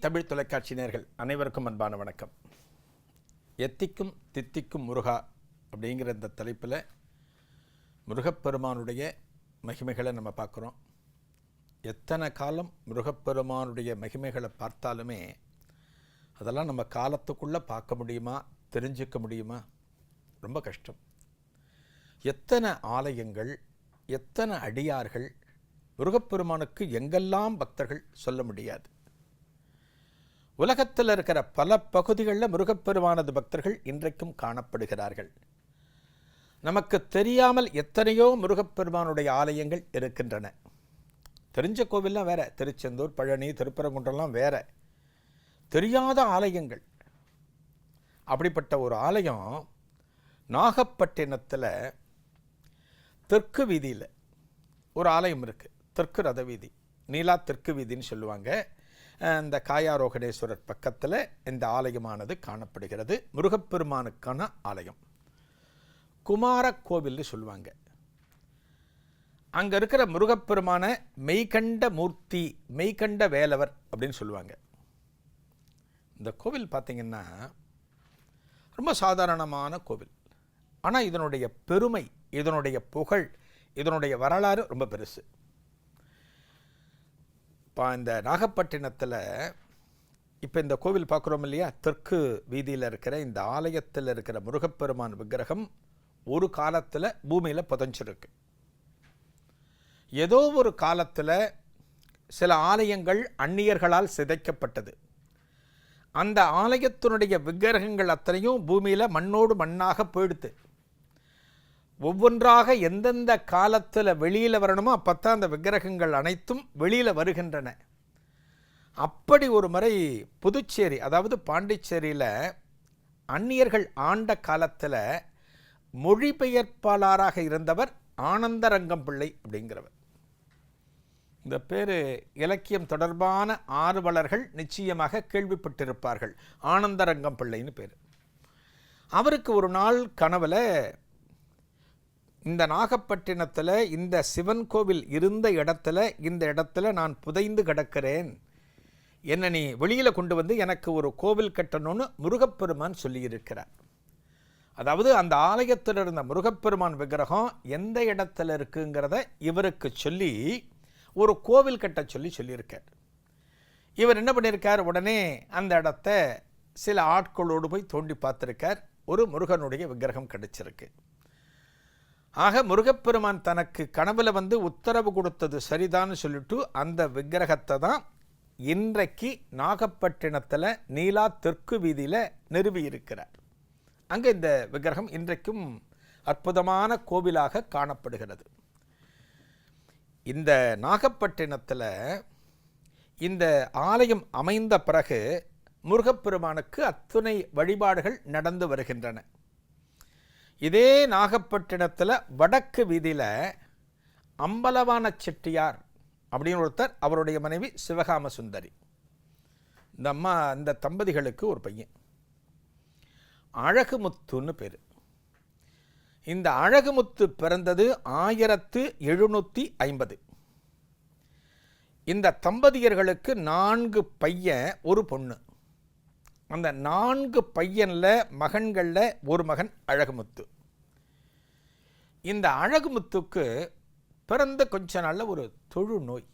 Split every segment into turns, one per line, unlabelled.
தமிழ் தொலைக்காட்சி நேர்கள் அனைவருக்கும் அன்பான வணக்கம். எத்திக்கும் தித்திக்கும் முருகா அப்படிங்கிற இந்த தலைப்பில் முருகப்பெருமானுடைய மகிமைகளை நம்ம பார்க்குறோம். எத்தனை காலம் முருகப்பெருமானுடைய மகிமைகளை பார்த்தாலுமே அதெல்லாம் நம்ம காலத்துக்குள்ளே பார்க்க முடியுமா தெரிஞ்சுக்க முடியுமா? ரொம்ப கஷ்டம். எத்தனை ஆலயங்கள் எத்தனை அடியார்கள் முருகப்பெருமானுக்கு எங்கெல்லாம் பக்தர்கள் சொல்ல முடியாது. உலகத்தில் இருக்கிற பல பகுதிகளில் முருகப்பெருமானது பக்தர்கள் இன்றைக்கும் காணப்படுகிறார்கள். நமக்கு தெரியாமல் எத்தனையோ முருகப்பெருமானுடைய ஆலயங்கள் இருக்கின்றன. தெரிஞ்ச கோவில்லாம் வேற திருச்செந்தூர் பழனி திருப்பரங்குன்றம்லாம் வேற. தெரியாத ஆலயங்கள். அப்படிப்பட்ட ஒரு ஆலயம் நாகப்பட்டினத்தில் தெற்கு வீதியில் ஒரு ஆலயம் இருக்குது தெற்கு ரத வீதி. நீலா தெற்கு வீதின்னு சொல்லுவாங்க. இந்த காயாரோகணேஸ்வரர் பக்கத்தில் இந்த ஆலயமானது காணப்படுகிறது. முருகப்பெருமானுக்கான ஆலயம். குமார கோவில்னு சொல்லுவாங்க. அங்கே இருக்கிற முருகப்பெருமான மெய்கண்ட மூர்த்தி மெய்கண்ட வேலவர் அப்படின்னு சொல்லுவாங்க. இந்த கோவில் பார்த்தீங்கன்னா ரொம்ப சாதாரணமான கோவில். ஆனால் இதனுடைய பெருமை இதனுடைய புகழ் இதனுடைய வரலாறு ரொம்ப பெருசு. இப்போ இந்த நாகப்பட்டினத்தில் இப்போ இந்த கோவில் பார்க்குறோம் இல்லையா? தெற்கு வீதியில் இருக்கிற இந்த ஆலயத்தில் இருக்கிற முருகப்பெருமான் விக்கிரகம் ஒரு காலத்தில் பூமியில் புதஞ்சிருக்கு. ஏதோ ஒரு காலத்தில் சில ஆலயங்கள் அந்நியர்களால் சிதைக்கப்பட்டது. அந்த ஆலயத்தினுடைய விக்கிரகங்கள் அத்தனையும் பூமியில் மண்ணோடு மண்ணாக போயிடுது. ஒவ்வொன்றாக எந்தெந்த காலத்தில் வெளியில் வரணுமோ அப்போத்தான் அந்த விக்கிரகங்கள் அனைத்தும் வெளியில் வருகின்றன. அப்படி ஒரு முறை புதுச்சேரி அதாவது பாண்டிச்சேரியில் அந்நியர்கள் ஆண்ட காலத்தில் மொழிபெயர்ப்பாளராக இருந்தவர் ஆனந்தரங்கம் பிள்ளை அப்படிங்கிறவர். இந்த பேர் இலக்கியம் தொடர்பான ஆர்வலர்கள் நிச்சயமாக கேள்விப்பட்டிருப்பார்கள். ஆனந்தரங்கம் பிள்ளைன்னு பேர். அவருக்கு ஒரு நாள் கனவில் இந்த நாகப்பட்டினத்தில் இந்த சிவன் கோவில் இருந்த இடத்துல இந்த இடத்துல நான் புதைந்து கிடக்கிறேன். என்னை நீ வெளியில் கொண்டு வந்து எனக்கு ஒரு கோவில் கட்டணும்னு முருகப்பெருமான் சொல்லியிருக்கிறார். அதாவது அந்த ஆலயத்தில் இருந்த முருகப்பெருமான் விக்கிரகம் எந்த இடத்துல இருக்குங்கிறத இவருக்கு சொல்லி ஒரு கோவில் கட்ட சொல்லி சொல்லியிருக்கார். இவர் என்ன பண்ணியிருக்கார்? உடனே அந்த இடத்த சில ஆட்களோடு போய் தோண்டி பார்த்துருக்கார். ஒரு முருகனுடைய விக்கிரகம் கிடைச்சிருக்கு. ஆக முருகப்பெருமான் தனக்கு கனவுல வந்து உத்தரவு கொடுத்தது சரிதான்னு சொல்லிட்டு அந்த விக்கிரகத்தை தான் இன்றைக்கு நாகப்பட்டினத்தில் நீலா தெற்கு வீதியில் நிறுவி இருக்கிறார். அங்கே இந்த விக்கிரகம் இன்றைக்கும் அற்புதமான கோவிலாக காணப்படுகிறது. இந்த நாகப்பட்டினத்தில் இந்த ஆலயம் அமைந்த பிறகு முருகப்பெருமானுக்கு அத்துணை வழிபாடுகள் நடந்து வருகின்றன. இதே நாகப்பட்டினத்தில் வடக்கு வீதியில் அம்பலவான செட்டியார் அப்படின்னு ஒருத்தர் அவருடைய மனைவி சிவகாம சுந்தரி. இந்த அம்மா இந்த தம்பதிகளுக்கு ஒரு பையன். அழகுமுத்துன்னு பேர். இந்த அழகுமுத்து பிறந்தது ஆயிரத்து எழுநூற்றி ஐம்பது. இந்த தம்பதியர்களுக்கு நான்கு பையன் ஒரு பொண்ணு. அந்த நான்கு பையனில் மகன்களில் ஒரு மகன் அழகுமுத்து. இந்த அழகுமுத்துக்கு பிறந்த கொஞ்ச நாளில் ஒரு தொழு நோய்.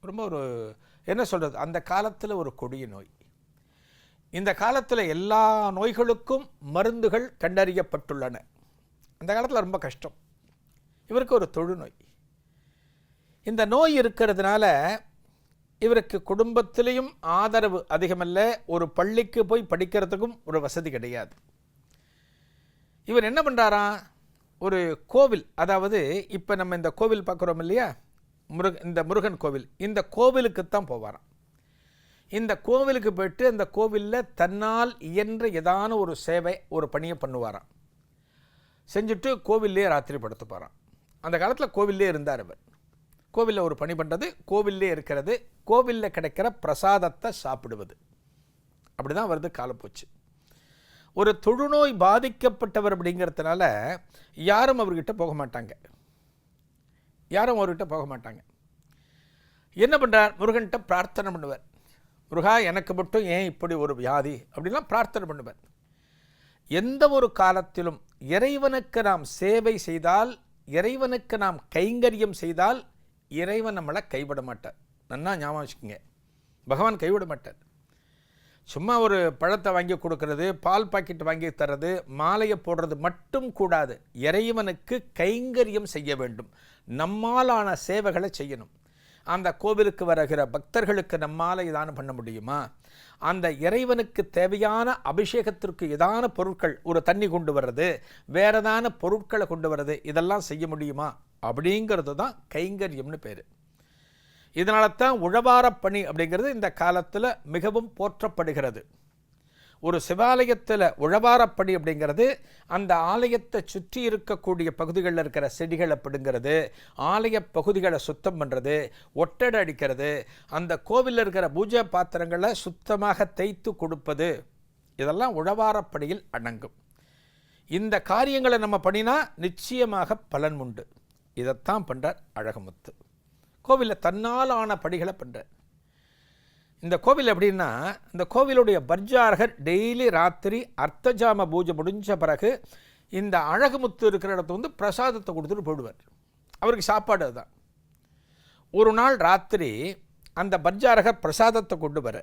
ரொம்ப ஒரு என்ன சொல்கிறது அந்த காலத்தில் ஒரு கொடிய நோய். இந்த காலத்தில் எல்லா நோய்களுக்கும் மருந்துகள் கண்டறியப்பட்டுள்ளன. அந்த காலத்தில் ரொம்ப கஷ்டம். இவருக்கு ஒரு தொழுநோய் இந்த நோய் இருக்கிறதுனால இவருக்கு குடும்பத்திலையும் ஆதரவு அதிகமல்ல ஒரு பள்ளிக்கு போய் படிக்கிறதுக்கும் ஒரு வசதி கிடையாது. இவர் என்ன பண்ணுறாரா ஒரு கோவில் அதாவது இப்போ நம்ம இந்த கோவில் பார்க்குறோம் இல்லையா? முருக இந்த முருகன் கோவில் இந்த கோவிலுக்கு தான் போவாராம். இந்த கோவிலுக்கு போயிட்டு அந்த கோவிலில் தன்னால் இயன்ற ஏதான ஒரு சேவை ஒரு பணியை பண்ணுவாராம். செஞ்சுட்டு கோவில்லே ராத்திரி படுத்துப்பாராம். அந்த காலத்தில் கோவில்லே இருந்தார் அவர். கோவிலில் ஒரு பணி பண்ணுறது கோவில்லே இருக்கிறது கோவிலில் கிடைக்கிற பிரசாதத்தை சாப்பிடுவது. அப்படி தான் வருது காலப்போச்சு. ஒரு தொழுநோய் பாதிக்கப்பட்டவர் அப்படிங்கிறதுனால யாரும் அவர்கிட்ட போக மாட்டாங்க. யாரும் அவர்கிட்ட போக மாட்டாங்க. என்ன பண்ணுறார் முருகன்கிட்ட பிரார்த்தனை பண்ணுவார். முருகா எனக்கு மட்டும் ஏன் இப்படி ஒரு வியாதி? அப்படிலாம் பிரார்த்தனை பண்ணுவார். எந்த ஒரு காலத்திலும் இறைவனுக்கு நாம் சேவை செய்தால் இறைவனுக்கு நாம் கைங்கரியம் செய்தால் இறைவன் நம்மளை கைவிட மாட்டார். நன்னா ஞாபகம் வச்சுக்கோங்க. பகவான் கைவிட மாட்டார். சும்மா ஒரு பழத்தை வாங்கி கொடுக்கறது பால் பாக்கெட் வாங்கி தர்றது மாலையை போடுறது மட்டும் கூடாது. இறைவனுக்கு கைங்கரியம் செய்ய வேண்டும். நம்மாலான சேவைகளை செய்யணும். அந்த கோவிலுக்கு வருகிற பக்தர்களுக்கு நம்மால் இதான பண்ண முடியுமா? அந்த இறைவனுக்கு தேவையான அபிஷேகத்திற்கு ஏதான பொருட்கள் ஒரு தண்ணி கொண்டு வர்றது வேறதான பொருட்களை கொண்டு வர்றது இதெல்லாம் செய்ய முடியுமா? அப்படிங்கிறது தான் கைங்கரியம்னு பேர். இதனால தான் உழவாரப் பணி அப்படிங்கிறது இந்த காலத்தில் மிகவும் போற்றப்படுகிறது. ஒரு சிவாலயத்தில் உழவாரப்படி அப்படிங்கிறது அந்த ஆலயத்தை சுற்றி இருக்கக்கூடிய பகுதிகளில் இருக்கிற செடிகளை பிடுங்கிறது ஆலய பகுதிகளை சுத்தம் பண்ணுறது ஒட்டடை அடிக்கிறது அந்த கோவிலில் இருக்கிற பூஜை பாத்திரங்களை சுத்தமாக தேய்த்து கொடுப்பது இதெல்லாம் உழவாரப்படியில் அடங்கும். இந்த காரியங்களை நம்ம பண்ணினா நிச்சயமாக பலன் உண்டு. இதைத்தான் பண்ணுறார் அழகமுத்து. கோவிலில் தன்னால் ஆன படிகளை பண்ணுறார் இந்த கோவில் எப்படின்னா இந்த கோவிலுடைய பர்ஜாரகர் டெய்லி ராத்திரி அர்த்தஜாம பூஜை முடிஞ்ச பிறகு இந்த அழகுமுத்து இருக்கிற இடத்த வந்து பிரசாதத்தை கொடுத்துட்டு போயிடுவார். அவருக்கு சாப்பாடு அதுதான். ஒரு நாள் ராத்திரி அந்த பர்ஜாரகர் பிரசாதத்தை கொண்டு வர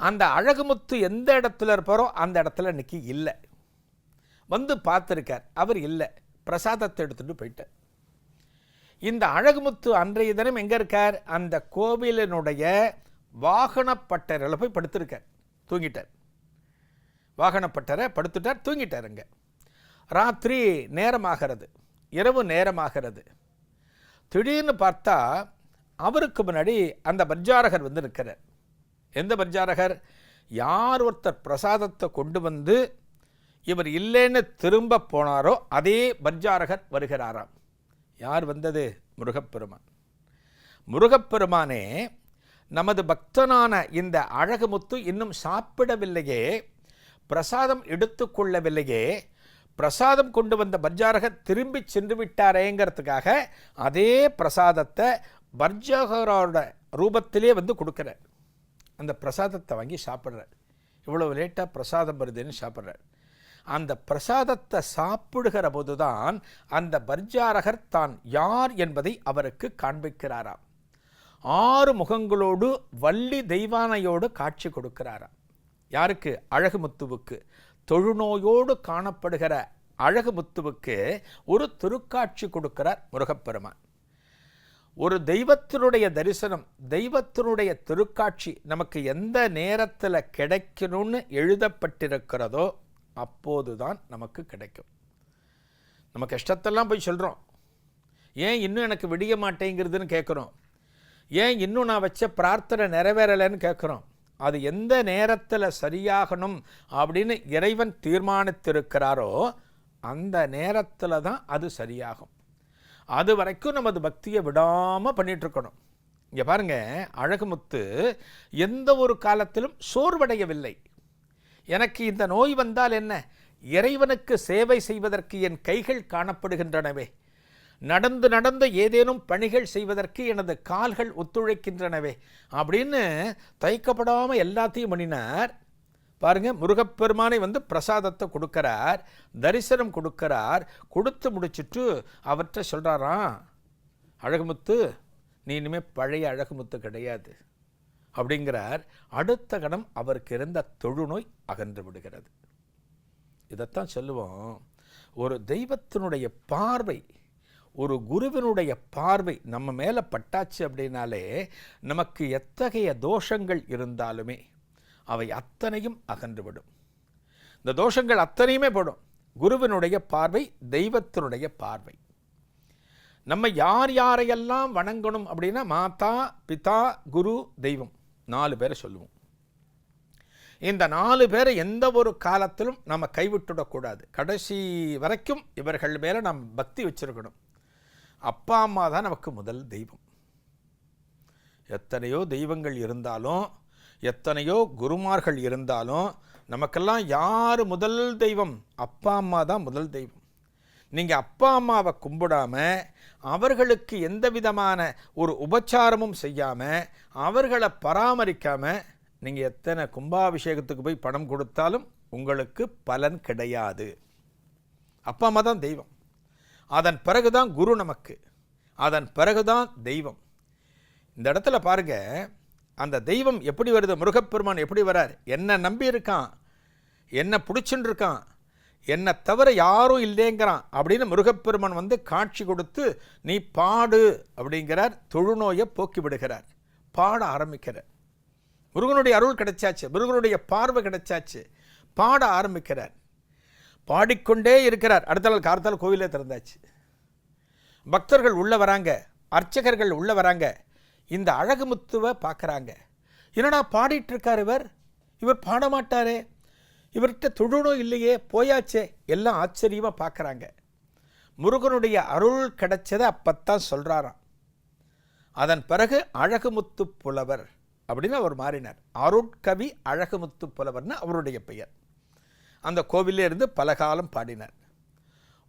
அந்த அழகுமுத்து எந்த இடத்துல இருப்பாரோ அந்த இடத்துல இன்னைக்கு இல்லை. வந்து பார்த்துருக்கார் அவர் இல்லை. பிரசாதத்தை எடுத்துகிட்டு போயிட்டார். இந்த அழகுமுத்து அன்றைய தினம் எங்கே இருக்கார்? அந்த கோவிலினுடைய வாகனப்பட்டரில் போய் படுத்திருக்கார். தூங்கிட்டார். வாகனப்பட்டரை படுத்துட்டார் தூங்கிட்டார் அங்கே. ராத்திரி நேரமாகிறது இரவு நேரமாகிறது. திடீர்னு பார்த்தா அவருக்கு முன்னாடி அந்த பர்ஜாரகர் வந்து நிற்கிறார். எந்த பர்ஜாரகர் யார் ஒருத்தர் பிரசாதத்தை கொண்டு வந்து இவர் இல்லைன்னு திரும்ப போனாரோ அதே பர்ஜாரகர் வருகிறாராம். யார் வந்தது? முருகப்பெருமான். முருகப்பெருமானே நமது பக்தனான இந்த அழகுமுத்து இன்னும் சாப்பிடவில்லையே பிரசாதம் எடுத்துக்கொள்ளவில்லையே பிரசாதம் கொண்டு வந்த பர்ஜாரகர் திரும்பி சென்று விட்டாரேங்கிறதுக்காக அதே பிரசாதத்தை பர்ஜகரோட ரூபத்திலே வந்து கொடுக்குறார். அந்த பிரசாதத்தை வாங்கி சாப்பிட்றார். இவ்வளோ லேட்டாக பிரசாதம் வருதுன்னு சாப்பிட்றார். அந்த பிரசாதத்தை சாப்பிடுகிற போதுதான் அந்த பர்ஜாரகர் தான் யார் என்பதை அவருக்கு காண்பிக்கிறாராம். ஆறு முகங்களோடு வள்ளி தெய்வானையோடு காட்சி கொடுக்கிறாராம். யாருக்கு? அழகுமுத்துவுக்கு. தொழுநோயோடு காணப்படுகிற அழகுமுத்துவுக்கு ஒரு திருக்காட்சி கொடுக்கிறார் முருகப்பெருமான். ஒரு தெய்வத்தினுடைய தரிசனம் தெய்வத்தினுடைய திருக்காட்சி நமக்கு எந்த நேரத்தில் கிடைக்கணும்னு எழுதப்பட்டிருக்கிறதோ அப்போதுதான் நமக்கு கிடைக்கும். நம்ம கஷ்டத்தெல்லாம் போய் சொல்கிறோம் ஏன் இன்னும் எனக்கு விடிய மாட்டேங்கிறதுன்னு கேட்குறோம் ஏன் இன்னும் நான் வச்ச பிரார்த்தனை நிறைவேறலைன்னு கேட்குறோம் அது எந்த நேரத்தில் சரியாகணும் அப்படின்னு இறைவன் தீர்மானித்திருக்கிறாரோ அந்த நேரத்தில் தான் அது சரியாகும். அது வரைக்கும் நமது பக்தியை விடாமல் பண்ணிகிட்ருக்கணும் இங்கே பாருங்கள் அழகுமுத்து எந்த ஒரு காலத்திலும் சோர்வடையவில்லை. எனக்கு இந்த நோய் வந்தால் என்ன? இறைவனுக்கு சேவை செய்வதற்கு என் கைகள் காணப்படுகின்றனவே. நடந்து நடந்து ஏதேனும் பணிகள் செய்வதற்கு எனது கால்கள் ஒத்துழைக்கின்றனவே அப்படின்னு தைக்கப்படாமல் எல்லாத்தையும் பண்ணினார். பாருங்க முருகப்பெருமானை வந்து பிரசாதத்தை கொடுக்கறார் தரிசனம் கொடுக்கிறார் கொடுத்து முடிச்சிட்டு அவற்றை சொல்கிறாராம் அழகுமுத்து நீ இனிமேல் பழைய அழகுமுத்து கிடையாது அப்படிங்கிறார். அடுத்த கணம் அவருக்கு இருந்த தொழுநோய் அகன்று விடுகிறது. இதைத்தான் சொல்லுவோம். ஒரு தெய்வத்தினுடைய பார்வை ஒரு குருவினுடைய பார்வை நம்ம மேலே பட்டாச்சு அப்படின்னாலே நமக்கு எத்தகைய தோஷங்கள் இருந்தாலுமே அவை அத்தனையும் அகன்றுவிடும். இந்த தோஷங்கள் அத்தனையுமே படும். குருவினுடைய பார்வை தெய்வத்தினுடைய பார்வை. நம்ம யார் யாரையெல்லாம் வணங்கணும் அப்படின்னா மாதா பிதா குரு தெய்வம் நாலு பேரை சொல்லுவோம். இந்த நாலு பேரை எந்த ஒரு காலத்திலும் நம்ம கைவிட்டுடக்கூடாது. கடைசி வரைக்கும் இவர்கள் மேலே நாம் பக்தி வச்சிருக்கணும். அப்பா அம்மா தான் நமக்கு முதல் தெய்வம். எத்தனையோ தெய்வங்கள் இருந்தாலும் எத்தனையோ குருமார்கள் இருந்தாலும் நமக்கெல்லாம் யார் முதல் தெய்வம்? அப்பா அம்மா தான் முதல் தெய்வம். நீங்கள் அப்பா அம்மாவை கும்பிடாம அவர்களுக்கு எந்த விதமான ஒரு உபச்சாரமும் செய்யாமல் அவர்களை பராமரிக்காமல் நீங்கள் எத்தனை கும்பாபிஷேகத்துக்கு போய் பணம் கொடுத்தாலும் உங்களுக்கு பலன் கிடையாது. அப்பா அம்மா தான் தெய்வம். அதன் பிறகுதான் குரு நமக்கு. அதன் பிறகுதான் தெய்வம். இந்த இடத்துல பாருங்க அந்த தெய்வம் எப்படி வருது? முருகப்பெருமான் எப்படி வரார்? என்ன நம்பி இருக்கான் என்ன பிடிச்சுன்னு இருக்கான் என்னை தவிர யாரும் இல்லைங்கிறான் அப்படின்னு முருகப்பெருமான் வந்து காட்சி கொடுத்து நீ பாடு அப்படிங்கிறார். தொழுநோயை போக்கி விடுகிறார். பாட ஆரம்பிக்கிறார். முருகனுடைய அருள் கிடைச்சாச்சு. முருகனுடைய பார்வை கிடைச்சாச்சு. பாட ஆரம்பிக்கிறார். பாடிக்கொண்டே இருக்கிறார். அடுத்த நாள் கார்த்தால் கோவிலே திறந்தாச்சு. பக்தர்கள் உள்ளே வராங்க. அர்ச்சகர்கள் உள்ளே வராங்க. இந்த அழகுமுத்துவை பார்க்குறாங்க என்னடா பாடிட்டுருக்கார் இவர்? இவர் பாடமாட்டாரே. இவர்கிட்ட தொழுணும் இல்லையே? போயாச்சே. எல்லாம் ஆச்சரியமாக பார்க்குறாங்க முருகனுடைய அருள் கிடைச்சதை அப்பத்தான் சொல்கிறாராம் அதன் பிறகு அழகுமுத்து புலவர் அப்படின்னு அவர் மாறினார். அருட்கவி அழகுமுத்து புலவர்னு அவருடைய பெயர். அந்த கோவிலே இருந்து பல காலம் பாடினார்.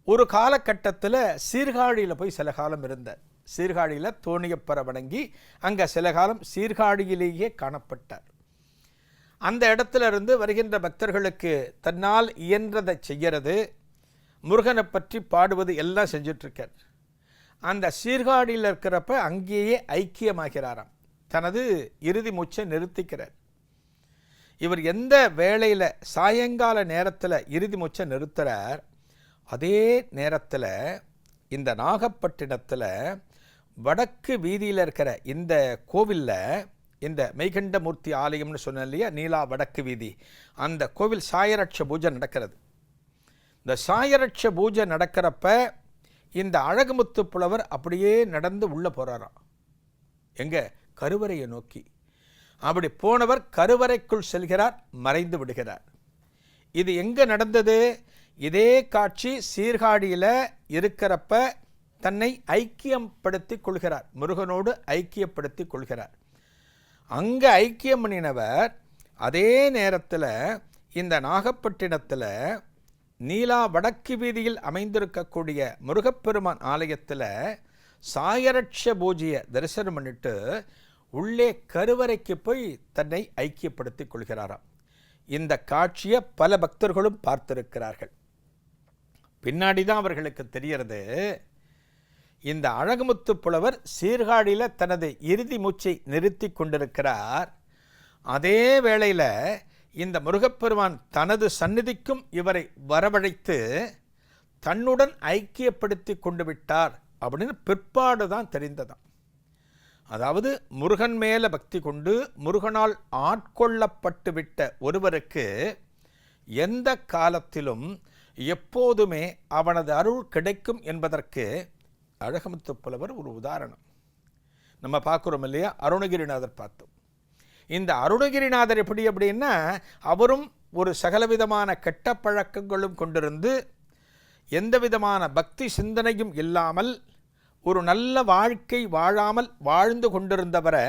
ஒரு காலகட்டத்தில் சீர்காழியில் போய் சில காலம் இருந்தார். சீர்காழியில் தோணியப்பரை வணங்கி அங்கே சில காலம் சீர்காழியிலேயே காணப்பட்டார். அந்த இடத்துல இருந்து வருகின்ற பக்தர்களுக்கு தன்னால் இயன்றதை செய்கிறது முருகனை பற்றி பாடுவது எல்லாம் செஞ்சிட்ருக்கார். அந்த சீர்காழியில் இருக்கிறப்ப அங்கேயே ஐக்கியமாகிறாராம். தனது இறுதி மூச்சை நிறுத்திக்கிறார். இவர் எந்த வேளையில் சாயங்கால நேரத்தில் இறுதி மூச்சை நிறுத்துகிறார் அதே நேரத்தில் இந்த நாகப்பட்டினத்தில் வடக்கு வீதியில் இருக்கிற இந்த கோவிலில் இந்த மெய்கண்டமூர்த்தி ஆலயம்னு சொன்ன இல்லையா? நீலா வடக்கு வீதி. அந்த கோவில் சாயரட்ச பூஜை நடக்கிறது. இந்த சாயரட்ச பூஜை நடக்கிறப்ப இந்த அழகுமுத்து புலவர் அப்படியே நடந்து உள்ளே போகிறாராம் எங்கே கருவறையை நோக்கி. அப்படி போனவர் கருவறைக்குள் செல்கிறார் மறைந்து விடுகிறார். இது எங்கே நடந்தது? இதே காட்சி சீர்காழியில் இருக்கிறப்ப தன்னை ஐக்கியப்படுத்தி கொள்கிறார். முருகனோடு ஐக்கியப்படுத்தி கொள்கிறார். அங்கே ஐக்கியம் பண்ணினவர் அதே நேரத்தில் இந்த நாகப்பட்டினத்தில் நீலா வடக்கு வீதியில் அமைந்திருக்கக்கூடிய முருகப்பெருமான் ஆலயத்தில் சாயரட்ச பூஜையை தரிசனம் பண்ணிட்டு உள்ளே கருவறைக்கு போய் தன்னை ஐக்கியப்படுத்திக் கொள்கிறாராம். இந்த காட்சியை பல பக்தர்களும் பார்த்திருக்கிறார்கள். பின்னாடி தான் அவர்களுக்கு தெரியறது இந்த அழகுமுத்து புலவர் சீர்காழியில் தனது இறுதி மூச்சை நிறுத்தி கொண்டிருக்கிறார். அதே வேளையில் இந்த முருகப்பெருமான் தனது சந்நிதிக்கும் இவரை வரவழைத்து தன்னுடன் ஐக்கியப்படுத்தி கொண்டு விட்டார் அப்படின்னு பிற்பாடு தான் தெரிந்ததாம். அதாவது முருகன் மேலே பக்தி கொண்டு முருகனால் ஆட்கொள்ளப்பட்டுவிட்ட ஒருவருக்கு எந்த காலத்திலும் எப்போதுமே அவனது அருள் கிடைக்கும் என்பதற்கு அழகமுத்து புலவர் ஒரு உதாரணம். நம்ம பார்க்குறோம் இல்லையா? அருணகிரிநாதர் பார்த்தோம். இந்த அருணகிரிநாதர் எப்படி அப்படின்னா அவரும் ஒரு சகலவிதமான கெட்ட பழக்கங்களும் கொண்டிருந்து எந்த விதமான பக்தி சிந்தனையும் இல்லாமல் ஒரு நல்ல வாழ்க்கை வாழாமல் வாழ்ந்து கொண்டிருந்தவரை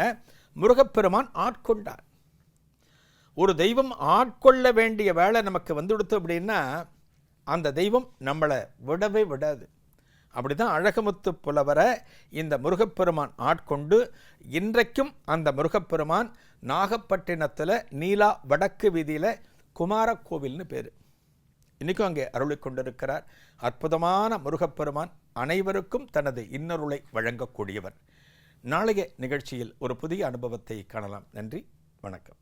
முருகப்பெருமான் ஆட்கொண்டார். ஒரு தெய்வம் ஆட்கொள்ள வேண்டிய வேலை நமக்கு வந்துடுத்து அப்படின்னா அந்த தெய்வம் நம்மளை விடவே விடாது. அப்படி தான் அழகமுத்து புலவரை இந்த முருகப்பெருமான் ஆட்கொண்டு இன்றைக்கும் அந்த முருகப்பெருமான் நாகப்பட்டினத்தில் நீலா வடக்கு வீதியில் குமார கோவில்னு பேர். இன்றைக்கும் அங்கே அருளை கொண்டிருக்கிறார். அற்புதமான முருகப்பெருமான் அனைவருக்கும் தனது இன்னருளை வழங்கக்கூடியவர். நாளைய நிகழ்ச்சியில் ஒரு புதிய அனுபவத்தை காணலாம். நன்றி வணக்கம்.